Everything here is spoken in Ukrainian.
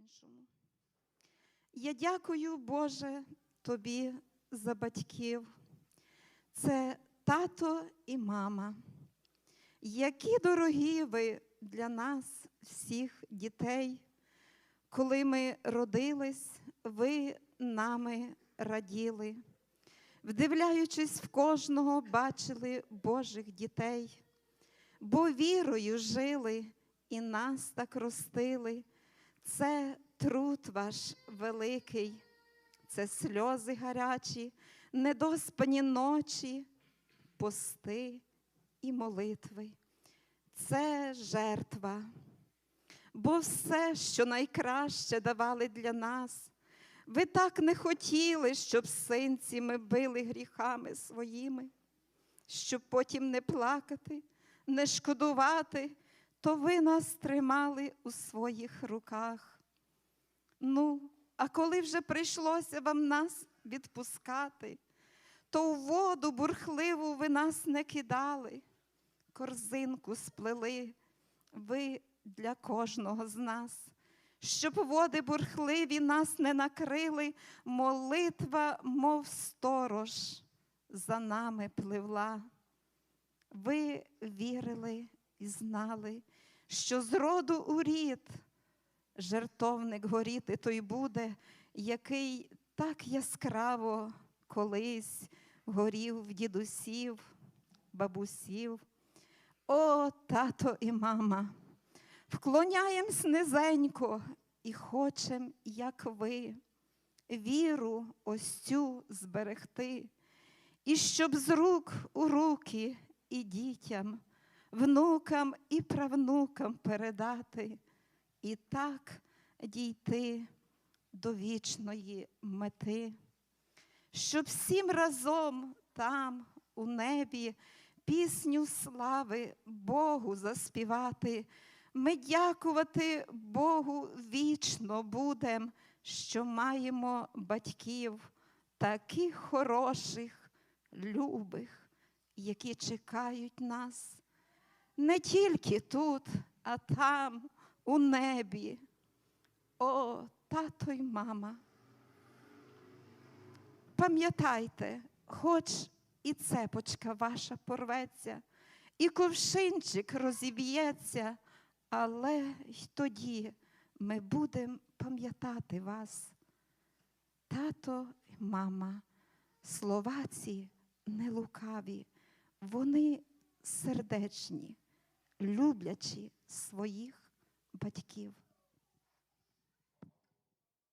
по-іншому. Я дякую, Боже, тобі за батьків. Це тато і мама. Які дорогі ви для нас, всіх дітей, коли ми родились, ви нами раділи, вдивляючись в кожного, бачили Божих дітей, бо вірою жили і нас так ростили. Це труд ваш великий, це сльози гарячі, недоспані ночі, пости і молитви. Це жертва. Бо все, що найкраще давали для нас, ви так не хотіли, щоб синці ми били гріхами своїми, щоб потім не плакати, не шкодувати, то ви нас тримали у своїх руках. Ну, а коли вже прийшлося вам нас відпускати, то у воду бурхливу ви нас не кидали, корзинку сплели ви для кожного з нас, щоб води бурхливі нас не накрили, молитва, мов сторож, за нами пливла. Ви вірили і знали, що з роду у рід жертовник горіти той буде, який так яскраво колись горів в дідусів, бабусів. О, тато і мама, вклоняємось низенько і хочем, як ви, віру ось цю зберегти, і щоб з рук у руки і дітям, внукам і правнукам передати, і так дійти до вічної мети, щоб всім разом там, у небі, пісню слави Богу заспівати. Ми дякувати Богу вічно будем, що маємо батьків таких хороших, любих, які чекають нас не тільки тут, а там, у небі. О, тато й мама. Пам'ятайте, хоч і цепочка ваша порветься, і ковшинчик розіб'ється, але й тоді ми будемо пам'ятати вас. Тато й мама, слова ці не лукаві, вони сердечні, люблячі своїх батьків.